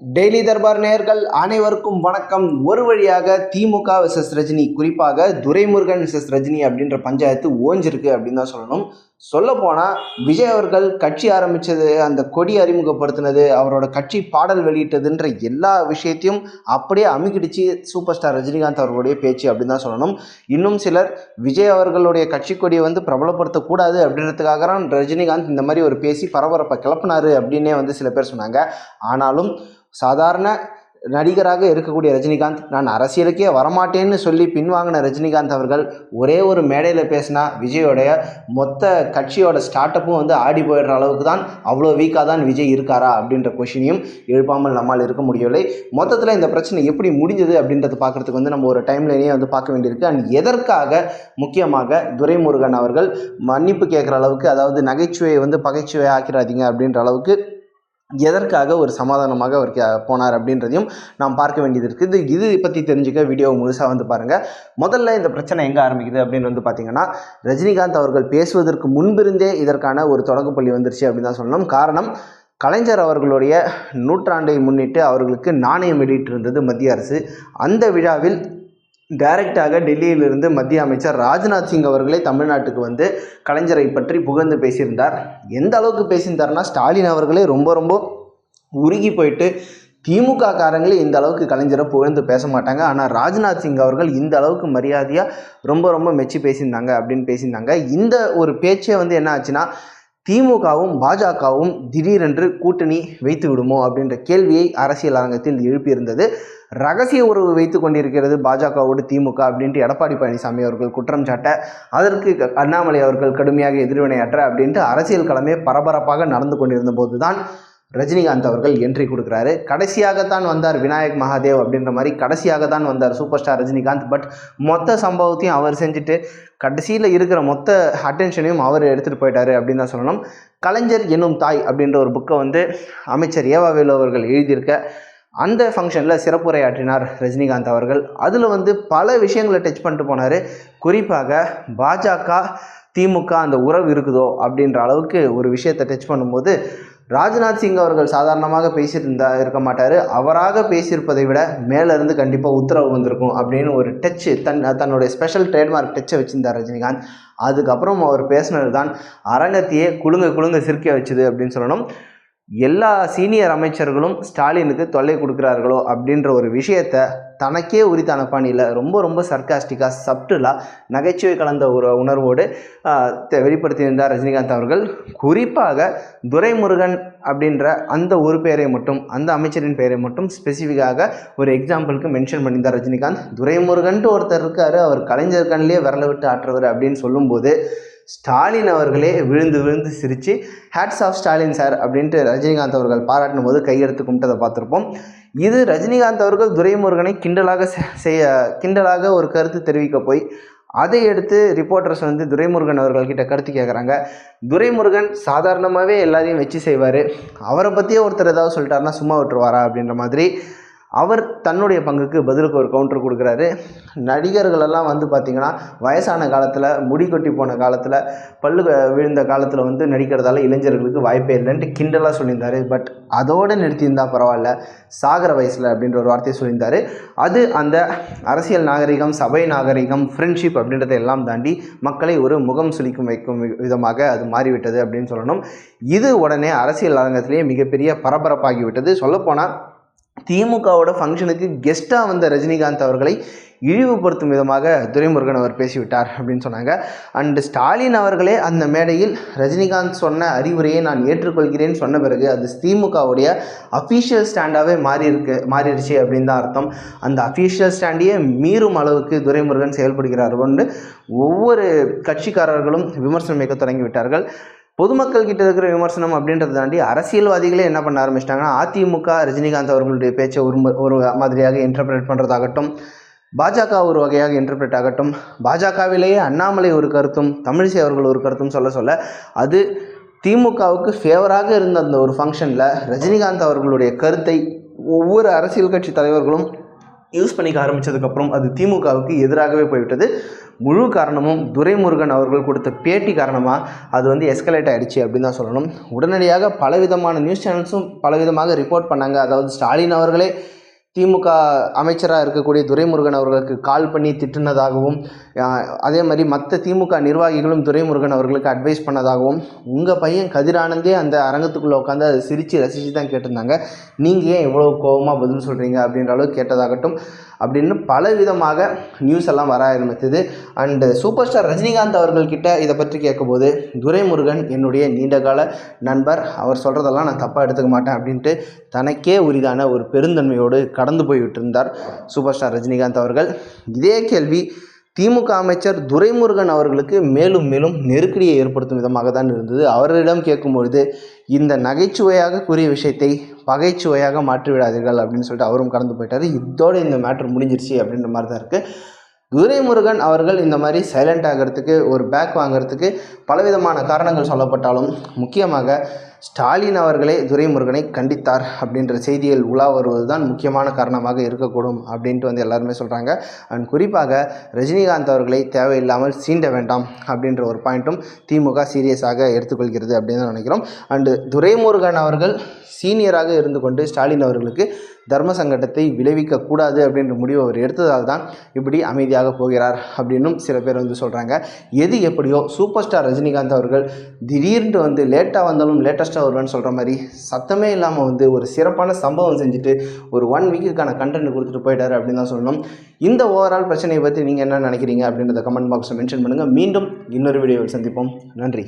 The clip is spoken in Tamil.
டெய்லி தர்பார் நேயர்கள் அனைவருக்கும் வணக்கம். ஒரு வழியாக திமுக விசஸ் ரஜினி குறிப்பாக துரைமுருகன் விசஸ் ரஜினி அப்படின்ற பஞ்சாயத்து ஓஞ்சிருக்கு அப்படின்னு தான் சொல்லணும். சொல்ல போனால் விஜய் அவர்கள் கட்சி ஆரம்பித்தது அந்த கொடி அறிமுகப்படுத்தினது அவரோட கட்சி பாடல் வெளியிட்டதுன்ற எல்லா விஷயத்தையும் அப்படியே அமுக்கிடுச்சு சூப்பர் ஸ்டார் ரஜினிகாந்த் அவர்களுடைய பேச்சு அப்படின்னு தான் சொல்லணும். இன்னும் சிலர் விஜய் அவர்களுடைய கட்சி கொடியை வந்து பிரபலப்படுத்தக்கூடாது அப்படின்றதுக்காக தான் ரஜினிகாந்த் இந்த மாதிரி ஒரு பேசி பரபரப்பை கிளப்பினாரு அப்படின்னே வந்து சில பேர் சொன்னாங்க. ஆனாலும் சாதாரண நடிகராக இருக்கக்கூடிய ரஜினிகாந்த் நான் அரசியலுக்கே வரமாட்டேன்னு சொல்லி பின்வாங்கின ரஜினிகாந்த் அவர்கள் ஒரே ஒரு மேடையில் பேசினா விஜயோடைய மொத்த கட்சியோட ஸ்டார்ட் அப்பும் வந்து ஆடி போயிடுற அளவுக்கு தான் அவ்வளோ வீக்காக தான் விஜய் இருக்காரா? அப்படின்ற கொஷினையும் எழுப்பாமல் நம்மால் இருக்க முடியவில்லை. மொத்தத்தில் இந்த பிரச்சனை எப்படி முடிஞ்சது அப்படின்றத பார்க்குறதுக்கு வந்து நம்ம ஒரு டைம்லைனே வந்து பார்க்க வேண்டியிருக்கு. அண்ட் எதற்காக முக்கியமாக துரைமுருகன் அவர்கள் மன்னிப்பு கேட்குற அளவுக்கு அதாவது நகைச்சுவையை வந்து பகைச்சுவை ஆக்கிறாதீங்க அப்படின்ற அளவுக்கு எதற்காக ஒரு சமாதானமாக அவர் போனார் அப்படின்றதையும் நாம் பார்க்க வேண்டியது இருக்குது இது பற்றி தெரிஞ்சுக்க வீடியோ முழுசாக வந்து பாருங்கள் முதல்ல இந்த பிரச்சனை எங்கே ஆரம்பிக்குது அப்படின்னு வந்து பார்த்தீங்கன்னா ரஜினிகாந்த் அவர்கள் பேசுவதற்கு முன்பிருந்தே இதற்கான ஒரு தொடக்கப்பள்ளி வந்துருச்சு அப்படின்னு தான் சொல்லணும். காரணம் கலைஞர் அவர்களுடைய நூற்றாண்டை முன்னிட்டு அவர்களுக்கு நாணயம் வெளியிட்டிருந்தது மத்திய அரசு. அந்த விழாவில் டைரக்டாக டெல்லியிலிருந்து மத்திய அமைச்சர் ராஜ்நாத் சிங் அவர்களே தமிழ்நாட்டுக்கு வந்து கலைஞரை பற்றி புகழ்ந்து பேசியிருந்தார். எந்த அளவுக்கு பேசியிருந்தார்னா ஸ்டாலின் அவர்களே ரொம்ப ரொம்ப உருகி போயிட்டு திமுக காரங்களே இந்த அளவுக்கு கலைஞரை புகழ்ந்து பேச மாட்டாங்க. ஆனால் ராஜ்நாத் சிங் அவர்கள் இந்த அளவுக்கு மரியாதையாக ரொம்ப ரொம்ப மெச்சு பேசியிருந்தாங்க அப்படின்னு பேசியிருந்தாங்க. இந்த ஒரு பேச்சே வந்து என்ன ஆச்சுன்னா திமுகவும் பாஜகவும் திடீரென்று கூட்டணி வைத்து விடுமோ அப்படின்ற கேள்வியை அரசியல் அரங்கத்தில் எழுப்பியிருந்தது. ரகசிய உறவு வைத்து கொண்டிருக்கிறது பாஜகவோடு திமுக அப்படின்ட்டு எடப்பாடி பழனிசாமி அவர்கள் குற்றம் சாட்ட அதற்கு க- அண்ணாமலை அவர்கள் கடுமையாக எதிர்வினையாற்ற அப்படின்ட்டு அரசியல் களமே பரபரப்பாக நடந்து கொண்டிருந்த போது தான் ரஜினிகாந்த் அவர்கள் என்ட்ரி கொடுக்குறாரு. கடைசியாகத்தான் வந்தார் விநாயக் மகாதேவ் அப்படின்ற மாதிரி கடைசியாக தான் வந்தார் சூப்பர் ஸ்டார் ரஜினிகாந்த். பட் மொத்த சம்பவத்தையும் அவர் செஞ்சுட்டு கடைசியில் இருக்கிற மொத்த அட்டென்ஷனையும் அவர் எடுத்துகிட்டு போயிட்டாரு அப்படின்னு தான் சொல்லணும். கலைஞர் என்னும் தாய் அப்படின்ற ஒரு புக்கை வந்து அமைச்சர் ஏவாவேலு அவர்கள் எழுதியிருக்க அந்த ஃபங்க்ஷனில் சிறப்புரையாற்றினார் ரஜினிகாந்த் அவர்கள். அதில் வந்து பல விஷயங்களை டச் பண்ணிட்டு போனார். குறிப்பாக பாஜக திமுக அந்த உறவு இருக்குதோ அப்படின்ற அளவுக்கு ஒரு விஷயத்தை டச் பண்ணும்போது ராஜ்நாத் சிங் அவர்கள் சாதாரணமாக பேசியிருந்தா இருக்க மாட்டார். அவராக பேசியிருப்பதை விட மேலேருந்து கண்டிப்பாக உத்தரவு வந்திருக்கும் அப்படின்னு ஒரு டச்சு தன் தன்னுடைய ஸ்பெஷல் ட்ரேட்மார்க் டச்சை வச்சுருந்தார் ரஜினிகாந்த். அதுக்கப்புறம் அவர் பேசினது தான் அரங்கத்தையே குலுங்க குலுங்க சிரிக்க வச்சுது அப்படின்னு சொல்லணும். எல்லா சீனியர் அமைச்சர்களும் ஸ்டாலினுக்கு தொல்லை கொடுக்குறார்களோ அப்படின்ற ஒரு விஷயத்தை தனக்கே உரித்தான பாணியில் ரொம்ப ரொம்ப சர்க்காஸ்டிக்காக சப்டிலாக நகைச்சுவை கலந்த ஒரு உணர்வோடு வெளிப்படுத்தியிருந்தார் ரஜினிகாந்த் அவர்கள். குறிப்பாக துரைமுருகன் அப்படின்ற அந்த ஒரு பெயரை மட்டும் அந்த அமைச்சரின் பெயரை மட்டும் ஸ்பெசிஃபிக்காக ஒரு எக்ஸாம்பிளுக்கு மென்ஷன் பண்ணியிருந்தார் ரஜினிகாந்த். துரைமுருகன்ட்டு ஒருத்தர் இருக்கார் அவர் கலைஞர் கண்ணிலே விரல விட்டு ஆற்றுவர் அப்படின்னு சொல்லும்போது ஸ்டாலின் அவர்களே விழுந்து விழுந்து சிரித்து ஹேட்ஸ் ஆஃப் ஸ்டாலின் சார் அப்படின்ட்டு ரஜினிகாந்த் அவர்கள் பாராட்டின போது கையெடுத்து கும்பிட்டதை பார்த்துருப்போம். இது ரஜினிகாந்த் அவர்கள் துரைமுருகனை கிண்டலாக செய்ய கிண்டலாக ஒரு கருத்து தெரிவிக்க போய் அதை எடுத்து ரிப்போர்ட்டர்ஸ் வந்து துரைமுருகன் அவர்கள்கிட்ட கருத்து கேட்குறாங்க துரைமுருகன் சாதாரணமாகவே எல்லாரையும் வச்சு செய்வார். அவரை பற்றியே ஒருத்தர் ஏதாவது சொல்லிட்டாருன்னா சும்மா விட்டுருவாரா அப்படின்ற மாதிரி அவர் தன்னுடைய பங்குக்கு பதிலுக்கு ஒரு கவுண்டர் கொடுக்குறாரு. நடிகர்களெல்லாம் வந்து பார்த்திங்கன்னா வயசான காலத்தில் முடி கொட்டி போன காலத்தில் பல்லு விழுந்த காலத்தில் வந்து நடிக்கிறதால இளைஞர்களுக்கு வாய்ப்பே இல்லைன்ட்டு கிண்டலாக சொல்லியிருந்தாரு. பட் அதோடு நிறுத்தியிருந்தால் பரவாயில்ல. சாகர வயசில் அப்படின்ற ஒரு வார்த்தையை சொல்லியிருந்தாரு. அது அந்த அரசியல் நாகரிகம் சபை நாகரிகம் ஃப்ரெண்ட்ஷிப் அப்படின்றத எல்லாம் தாண்டி மக்களை ஒரு முகம் சுளிக்கும் வைக்கும் வி- விதமாக அது மாறிவிட்டது அப்படின்னு சொல்லணும். இது உடனே அரசியல் அரங்கத்திலேயே மிகப்பெரிய பரபரப்பாகிவிட்டது. சொல்லப்போனால் திமுகவோட ஃபங்க்ஷனுக்கு கெஸ்ட்டாக வந்த ரஜினிகாந்த் அவர்களை இழிவுபடுத்தும் விதமாக துரைமுருகன் அவர் பேசிவிட்டார் அப்படின்னு சொன்னாங்க. அண்டு ஸ்டாலின் அவர்களே அந்த மேடையில் ரஜினிகாந்த் சொன்ன அறிவுரையை நான் ஏற்றுக்கொள்கிறேன் சொன்ன பிறகு அது திமுகவுடைய அஃபீஷியல் ஸ்டாண்டாகவே மாறி இருக்கு மாறிடுச்சு அப்படின்னு தான் அர்த்தம். அந்த அஃபீஷியல் ஸ்டாண்டையே மீறும் அளவுக்கு துரைமுருகன் செயல்படுகிறார். ஒன்று ஒவ்வொரு கட்சிக்காரர்களும் விமர்சனம் வைக்க தொடங்கிவிட்டார்கள் பொதுமக்கள் கிட்ட இருக்கிற விமர்சனம் அப்படின்றத தாண்டி அரசியல்வாதிகளே என்ன பண்ண ஆரம்பிச்சிட்டாங்கன்னா அதிமுக ரஜினிகாந்த் அவர்களுடைய பேச்சை ஒரு ஒரு மாதிரியாக இன்டர்பிரேட் பண்ணுறதாகட்டும் பாஜக ஒரு வகையாக இன்டர்பிரேட் ஆகட்டும் பாஜகவிலேயே அண்ணாமலை ஒரு கருத்தும் தமிழிசை அவர்கள் ஒரு கருத்தும் சொல்ல சொல்ல அது திமுகவுக்கு ஃபேவராக இருந்த அந்த ஒரு ஃபங்க்ஷனில் ரஜினிகாந்த் அவர்களுடைய கருத்தை ஒவ்வொரு அரசியல் கட்சி தலைவர்களும் யூஸ் பண்ணிக்க ஆரம்பித்ததுக்கப்புறம் அது திமுகவுக்கு எதிராகவே போய்விட்டது. முழு காரணமும் துரைமுருகன் அவர்கள் கொடுத்த பேட்டி காரணமாக அது வந்து எஸ்கலேட் ஆகிடுச்சு அப்படின்னு தான் சொல்லணும். உடனடியாக பலவிதமான நியூஸ் சேனல்ஸும் பலவிதமாக ரிப்போர்ட் பண்ணாங்க. அதாவது ஸ்டாலின் அவர்களே திமுக அமைச்சராக இருக்கக்கூடிய துரைமுருகன் அவர்களுக்கு கால் பண்ணி திட்டுனதாகவும் அதே மாதிரி மற்ற திமுக நிர்வாகிகளும் துரைமுருகன் அவர்களுக்கு அட்வைஸ் பண்ணதாகவும் உங்கள் பையன் கதிரானந்தே அந்த அரங்கத்துக்குள்ளே உட்காந்து அதை சிரித்து ரசித்து தான் கேட்டிருந்தாங்க. நீங்கள் ஏன் இவ்வளோ கோபமாக பதில் சொல்கிறீங்க அப்படின்ற அளவுக்கு கேட்டதாகட்டும் அப்படின்னு பல விதமாக நியூஸ் எல்லாம் வர ஆரம்பித்தது. அண்டு சூப்பர் ஸ்டார் ரஜினிகாந்த் அவர்கள்கிட்ட இதை பற்றி கேட்கும்போது துரைமுருகன் என்னுடைய நீண்டகால நண்பர் அவர் சொல்கிறதெல்லாம் நான் தப்பாக எடுத்துக்க மாட்டேன் அப்படின்ட்டு தனக்கே உரிதான ஒரு பெருந்தன்மையோடு கடந்து போய்விட்டு இருந்தார் சூப்பர் ஸ்டார் ரஜினிகாந்த் அவர்கள். இதே கேள்வி திமுக அமைச்சர் துரைமுருகன் அவர்களுக்கு மேலும் மேலும் நெருக்கடியை ஏற்படுத்தும் விதமாக தான் இருந்தது. அவரிடம் கேட்கும்பொழுது இந்த நகைச்சுவையாக கூறிய விஷயத்தை பகைச்சுவையாக மாற்றிவிடாதீர்கள் அப்படின்னு சொல்லிட்டு அவரும் கடந்து போயிட்டார். இதோடு இந்த மேட்ரு முடிஞ்சிருச்சு அப்படின்ற மாதிரி தான் இருக்குது துரைமுருகன் அவர்கள் இந்த மாதிரி சைலண்ட் ஆகிறதுக்கு ஒரு பேக் வாங்குறதுக்கு பலவிதமான காரணங்கள் சொல்லப்பட்டாலும் முக்கியமாக ஸ்டாலின் அவர்களே துரைமுருகனை கண்டித்தார் அப்படின்ற செய்திகள் உலா வருவது தான் முக்கியமான காரணமாக இருக்கக்கூடும் அப்படின்ட்டு வந்து எல்லாருமே சொல்கிறாங்க அண்ட் குறிப்பாக ரஜினிகாந்த் அவர்களை தேவையில்லாமல் சீண்ட வேண்டாம் அப்படின்ற ஒரு பாயிண்ட்டும் திமுக சீரியஸாக எடுத்துக்கொள்கிறது அப்படின்னு தான் நினைக்கிறோம். அண்டு துரைமுருகன் அவர்கள் சீனியராக இருந்து கொண்டு ஸ்டாலின் அவர்களுக்கு தர்ம சங்கடத்தை விளைவிக்கக்கூடாது அப்படின்ற முடிவு அவர் எடுத்ததால் தான் இப்படி அமைதியாக போகிறார் அப்படின்னும் சில பேர் வந்து சொல்கிறாங்க எது எப்படியோ சூப்பர் ஸ்டார் ரஜினிகாந்த் அவர்கள் திடீர்னு வந்து லேட்டாக வந்தாலும் லேட்டஸ்ட்டாக வருவேன்னு சொல்கிற மாதிரி சத்தமே இல்லாமல் வந்து ஒரு சிறப்பான சம்பவம் செஞ்சுட்டு ஒரு ஒன் வீக்குக்கான கண்டென்ட் கொடுத்துட்டு போயிட்டாரு அப்படின்னு தான் சொல்லணும். இந்த ஓவரால் பிரச்சனையை பற்றி நீங்கள் என்ன நினைக்கிறீங்க அப்படின்றத கமெண்ட் பாக்ஸில் மென்ஷன் பண்ணுங்கள் மீண்டும் இன்னொரு வீடியோவில் சந்திப்போம். நன்றி.